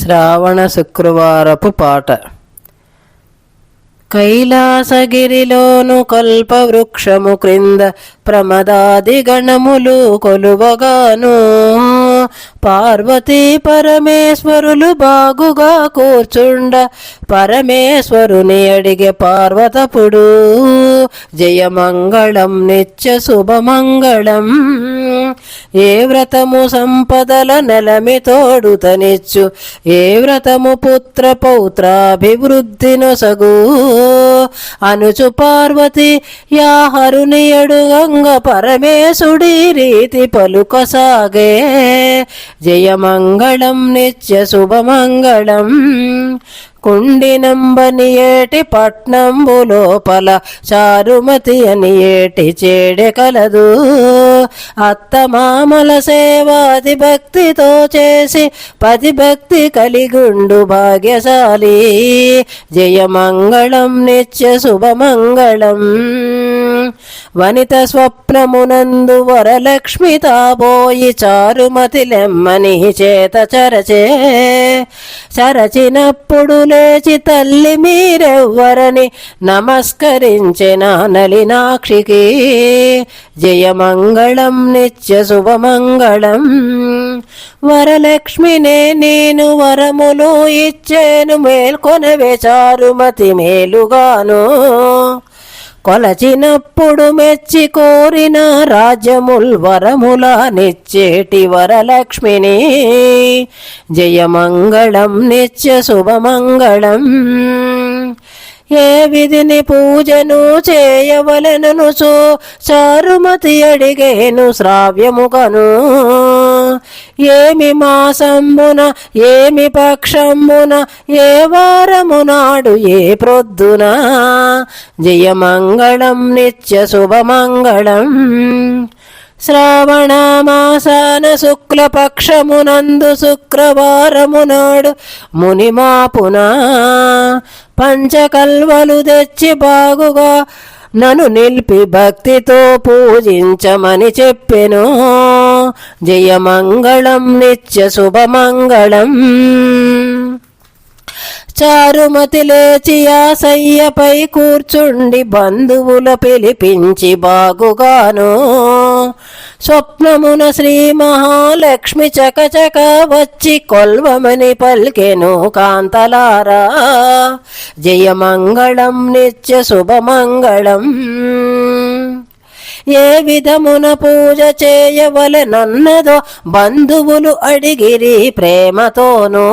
శ్రావణ శుక్రవారపు పాట. కైలాసగిరిలోను కల్పవృక్షము క్రింద ప్రమదాది గణములు కొలువగాను పార్వతీ పరమేశ్వరులు బాగుగా కూర్చుండ. పరమేశ్వరుని అడిగే పార్వతపుడు జయమంగళం నిత్య శుభమంగళం ఏ వ్రతము సంపదల నెలమి తోడుతనిచ్చు ఏ వ్రతము పుత్ర పౌత్రాభివృద్ధి నొసగు. అనుచు పార్వతి యాహరుని అడుగంగ పరమేశుడి రీతి పలుకసాగే. జయమంగళం నిత్య శుభమంగళం. కుండినంబని ఏటి పట్నంబు లోపల చారుమతి అని ఏటి చేడె కలదు. అత్తమామల సేవాది భక్తితో చేసి పది భక్తి కలిగుండు భాగ్యశాలి. జయమంగళం నిత్య శుభమంగళం. వనిత స్వప్నమునందు వరలక్ష్మి తాబోయి చారుమతి లెమ్మని చేత చరచే. చరచినప్పుడు లేచి తల్లి మీరెవ్వరని నమస్కరించిన నలినాక్షికి జయమంగళం నిత్య శుభమంగళం. వరలక్ష్మినే నేను వరములు ఇచ్చేను మేల్కొనవే చారుమతి మేలుగాను. కొలచినప్పుడు మెచ్చి కోరిన రాజ్యముల్ వరముల నిచ్చేటి వరలక్ష్మిని. జయమంగళం నిత్య శుభమంగళం. ఏ విధిని పూజను చేయవలెనను చో చారుమతి అడిగేను శ్రావ్యముగను. ఏమి మాసంబున ఏమి పక్షంబున ఏ వారమునాడు ఏ ప్రొద్దున? జయమంగళం నిత్య శుభమంగళం. శ్రావణమాసాన శుక్లపక్షమునందు శుక్రవారమునాడు మునిమాపున పంచకల్వలు తెచ్చి బాగుగా నన్ను నిలిపి భక్తితో పూజించమని చెప్పెను. జయమంగళం నిత్య శుభమంగళం చారుమతి లేచి ఆసయ్యపై కూర్చుండి బంధువుల పిలిపించి బాగుగాను. స్వప్నమున శ్రీ మహాలక్ష్మి చకచక వచ్చి కొల్వమని పల్కెను కాంతలారా. జయమంగళం నిత్య శుభమంగళం. ఏ విధమున పూజ చేయవలనన్నదో బంధువులు అడిగిరి ప్రేమతోనూ.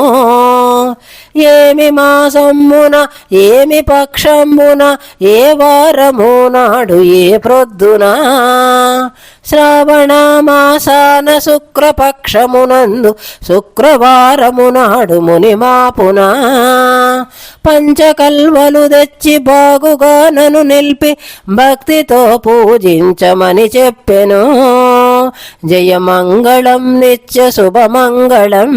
ఏమి మాసమ్మున ఏమి పక్షమ్మున ఏ వారము నాడు ఏ ప్రొద్దున? శ్రావణ మాసాన శుక్రపక్షమునందు శుక్రవారము నాడు మునిమాపున పంచకల్వలు తెచ్చి బాగుగా నను నిలిపి భక్తితో పూజించమని చెప్పెను. జయమంగళం నిత్య శుభమంగళం.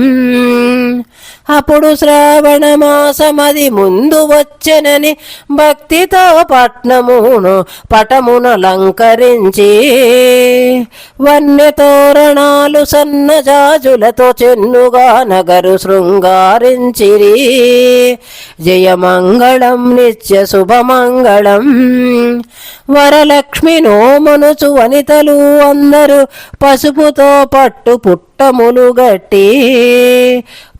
అప్పుడు శ్రావణ మాసమది ముందు వచ్చెనని భక్తితో పట్నమును పటమునలంకరించి వన్య తోరణాలు సన్నజాజులతో చెన్నుగా నగరు శృంగారించిరి. జయమంగళం నిత్య శుభమంగళం వరలక్ష్మి నోమనుచు వనితలు అందరూ పసుపుతో పట్టు పుట్టములు గట్టి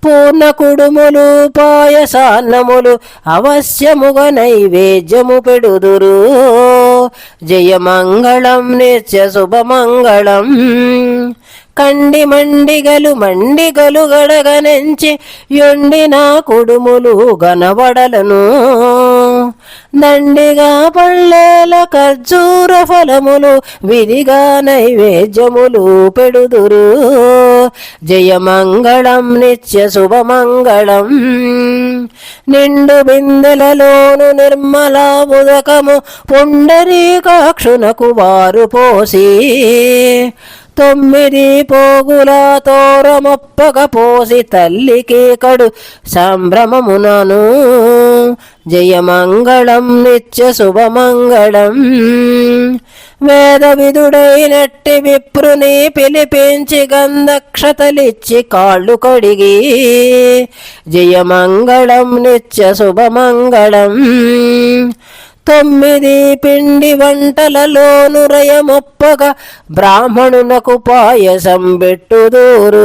పూర్ణ కుడుములు పాయసాన్నములు అవశ్యముగ నైవేద్యము పెడుదురు. జయమంగళం నిత్య శుభమంగళం. కండి మండిగలు మండిగలు గడగనెంచి ఎండిన కుడుములు గనబడలను దండిగా పళ్ళేల ఖర్జూర ఫలములు విధిగా నైవేద్యములు పెడుదురు. జయమంగళం నిత్య శుభమంగళం. నిండు బిందెలలోను నిర్మల ఉదకము పుండరీకాక్షునకు వారు పోసి తొమ్మిది పోగుల తోరమొప్పక పోసి తల్లికి కడు సంభ్రమమునను. జయమంగళం నిత్య శుభమంగళం వేద విధుడైనట్టి విప్రుని పిలిపించి గంధక్షతలిచ్చి కాళ్ళు కడిగి జయమంగళం నిత్య శుభమంగళం తొమ్మిది పిండి వంటలలోను రయమొప్పగా బ్రాహ్మణునకు పాయసం పెట్టుదూరు